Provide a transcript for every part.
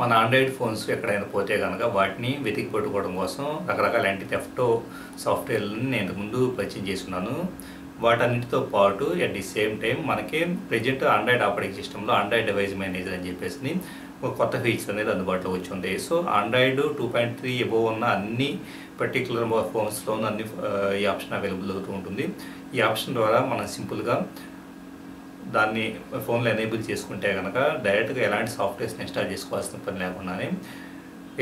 మన Android phones ఎక్కడైనా పోతే కనుక వాటిని వెతికి పట్టుకోవడం కోసం రకరకాల యాంటీ థెఫ్ట్ సాఫ్ట్వేర్లను నేను ముందు పరిచయం చేసుకున్నాను. వాటన్నిటితో పాటు అట్ ది సేమ్ టైం మనకి ప్రజెంట్ ఆండ్రాయిడ్ ఆపరేటింగ్ సిస్టంలో ఆండ్రాయిడ్ డివైస్ మేనేజర్ అని చెప్పేసి ఒక కొత్త ఫీచర్ అనేది అందుబాటులో వచ్చింది so android two point three above ఉన్న అన్ని పర్టికులర్ ఫోన్స్లోనూ అన్ని ఈ ఆప్షన్ అవైలబుల్ అవుతూ ఉంటుంది. ఈ ఆప్షన్ ద్వారా మనం సింపుల్గా దాన్ని ఫోన్లో ఎనేబుల్ చేసుకుంటే కనుక డైరెక్ట్గా ఎలాంటి సాఫ్ట్వేర్స్ని ఇన్స్టాల్ చేసుకోవాల్సిన పని లేకుండానే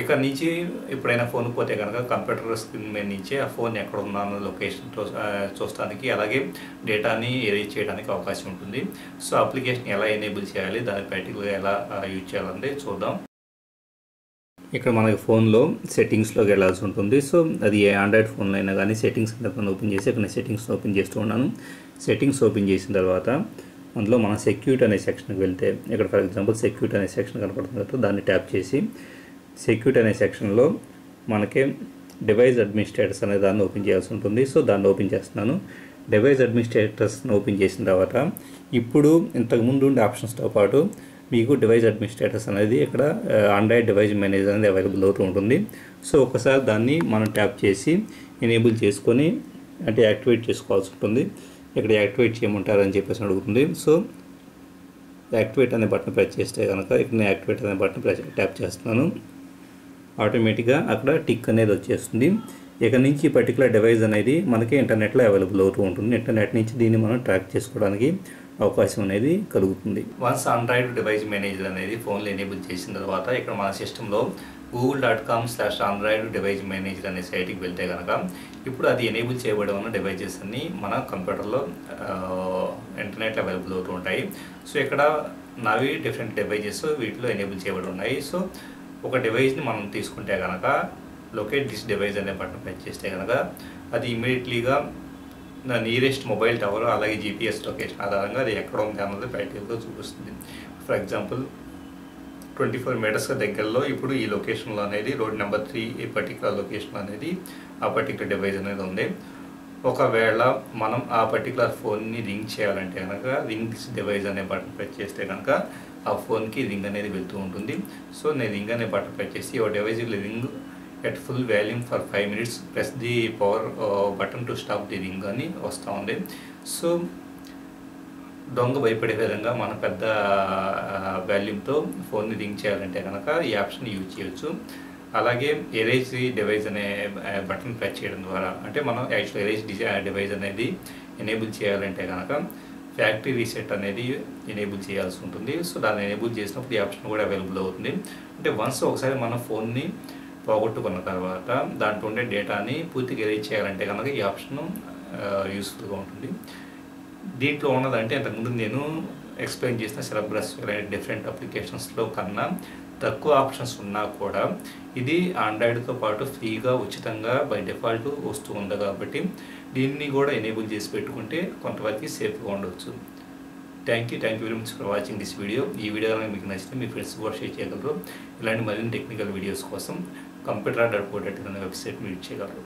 ఇక్కడ నుంచి ఎప్పుడైనా ఫోన్ పోతే కనుక కంప్యూటర్ స్క్రీన్ మీద నుంచి ఆ ఫోన్ ఎక్కడ ఉన్నానో లొకేషన్ చూస్తానికి అలాగే డేటాని ఎరేజ్ చేయడానికి అవకాశం ఉంటుంది. సో అప్లికేషన్ ఎలా ఎనేబుల్ చేయాలి దాని ప్రాక్టికల్గా ఎలా యూజ్ చేయాలంటే చూద్దాం. ఇక్కడ మనకి ఫోన్లో సెట్టింగ్స్లోకి వెళ్ళాల్సి ఉంటుంది. సో అది ఏ ఆండ్రాయిడ్ ఫోన్లో అయినా కానీ సెట్టింగ్స్ కింద ఓపెన్ చేసి ఇక్కడ సెట్టింగ్స్ ఓపెన్ చేస్తూ ఉన్నాను. సెట్టింగ్స్ ఓపెన్ చేసిన తర్వాత అందులో మనం సెక్యూట్ అనే సెక్షన్కి వెళ్తే ఇక్కడ ఫర్ ఎగ్జాంపుల్ సెక్యూట్ అనే సెక్షన్ కనపడుతుంది కదా దాన్ని ట్యాప్ చేసి సెక్యూట్ అనే సెక్షన్లో మనకి డివైస్ అడ్మినిస్ట్రేటర్స్ అనే దాన్ని ఓపెన్ చేయాల్సి ఉంటుంది. సో దాన్ని ఓపెన్ చేస్తున్నాను. డివైస్ అడ్మినిస్ట్రేటర్స్ని ఓపెన్ చేసిన తర్వాత ఇప్పుడు ఇంతకుముందు ఉండే ఆప్షన్స్తో పాటు మీకు డివైస్ అడ్మినిస్ట్రేటర్స్ అనేది ఇక్కడ ఆండ్రాయిడ్ డివైస్ మేనేజర్ అనేది అవైలబుల్ అవుతూ ఉంటుంది. సో ఒకసారి దాన్ని మనం ట్యాప్ చేసి ఎనేబుల్ చేసుకొని అంటే యాక్టివేట్ చేసుకోవాల్సి ఉంటుంది. ఇక్కడ యాక్టివేట్ చేయమంటారని చెప్పేసి అడుగుతుంది. సో యాక్టివేట్ అనే బటన్ ప్రెస్ చేస్తే కనుక ఇక్కడ నేను యాక్టివేట్ అనే బటన్ ప్రెస్ ట్యాప్ చేస్తున్నాను. ఆటోమేటిక్గా అక్కడ టిక్ అనేది వచ్చేస్తుంది. ఇక నుంచి పర్టికులర్ డివైస్ అనేది మనకి ఇంటర్నెట్లో అవైలబుల్ అవుతూ ఉంటుంది. ఇంటర్నెట్ నుంచి దీన్ని మనం ట్రాక్ చేసుకోవడానికి అవకాశం అనేది కలుగుతుంది. వన్స్ ఆండ్రాయిడ్ డివైస్ మేనేజర్ అనేది ఫోన్లో ఎనేబుల్ చేసిన తర్వాత ఇక్కడ మన సిస్టంలో Google dot com slash android device manager అనే సైట్కి వెళ్తే కనుక ఇప్పుడు అది ఎనేబుల్ చేయబడి ఉన్న డివైజెస్ అన్ని మన కంప్యూటర్లో ఇంటర్నెట్లో అవైలబుల్ అవుతూ ఉంటాయి. సో ఇక్కడ నావి డిఫరెంట్ డివైజెస్ వీటిలో ఎనేబుల్ చేయబడి ఉన్నాయి. సో ఒక డివైజ్ని మనం తీసుకుంటే కనుక లొకేట్ దిస్ డివైజ్ అనే బటన్ ప్రెస్ చేస్తే కనుక అది ఇమీడియట్లీగా నా నియరెస్ట్ మొబైల్ టవర్ అలాగే జీపీఎస్ లొకేషన్ ఆధారంగా అది ఎక్కడ ఉంది అన్నది ప్రాక్టికల్గా చూపిస్తుంది. For example twenty four metres దగ్గరలో ఇప్పుడు ఈ లొకేషన్లో అనేది రోడ్ నెంబర్ త్రీ ఈ పర్టికులర్ లొకేషన్ అనేది ఆ పర్టికులర్ డివైస్ అనేది ఉంది. ఒకవేళ మనం ఆ పర్టికులర్ ఫోన్ని రింగ్ చేయాలంటే కనుక రింగ్ డివైజ్ డివైస్ అనే బటన్ ప్రెస్ చేస్తే కనుక ఆ ఫోన్కి రింగ్ అనేది వెళ్తూ ఉంటుంది. సో నేను రింగ్ అనే బటన్ ప్రెస్ చేసి ఓ device ring at full volume for five minutes. Press the power button to stop the ring అని వస్తూ ఉంది. సో దొంగ భయపడే విధంగా మన పెద్ద వాల్యూమ్తో ఫోన్ని రింగ్ చేయాలంటే కనుక ఈ ఆప్షన్ యూజ్ చేయొచ్చు. అలాగే ఎరేజ్ డివైస్ అనే బటన్ ప్రెస్ చేయడం ద్వారా అంటే మనం యాక్చువల్ ఎరేజ్ డివైస్ అనేది ఎనేబుల్ చేయాలంటే కనుక ఫ్యాక్టరీ రీసెట్ అనేది ఎనేబుల్ చేయాల్సి ఉంటుంది. సో దాన్ని ఎనేబుల్ చేసినప్పుడు ఈ ఆప్షన్ కూడా అవైలబుల్ అవుతుంది. అంటే వన్స్ ఒకసారి మన ఫోన్ని పోగొట్టుకున్న తర్వాత దాంట్లో ఉండే డేటాని పూర్తిగా ఎరేజ్ చేయాలంటే కనుక ఈ ఆప్షన్ యూస్ఫుల్గా ఉంటుంది. దీంట్లో ఉన్నది అంటే ఇంతకుముందు నేను ఎక్స్ప్లెయిన్ చేసిన సెలబ్రస్ డిఫరెంట్ అప్లికేషన్స్లో కన్నా తక్కువ ఆప్షన్స్ ఉన్నా కూడా ఇది ఆండ్రాయిడ్తో పాటు ఫ్రీగా ఉచితంగా బై డిఫాల్ట్ వస్తూ ఉంది కాబట్టి దీన్ని కూడా ఎనేబుల్ చేసి పెట్టుకుంటే కొంతవరకు సేఫ్గా ఉండవచ్చు thank you thank you very much for watching this video ఈ వీడియో కనుక మీకు నచ్చితే మీ ఫ్రెండ్స్ కూడా షేర్ చేయగలరు. ఇలాంటి మరిన్ని టెక్నికల్ వీడియోస్ కోసం కంప్యూటర్ డాట్ కో డాట్ అనే వెబ్సైట్ మీరు చేయగలరు.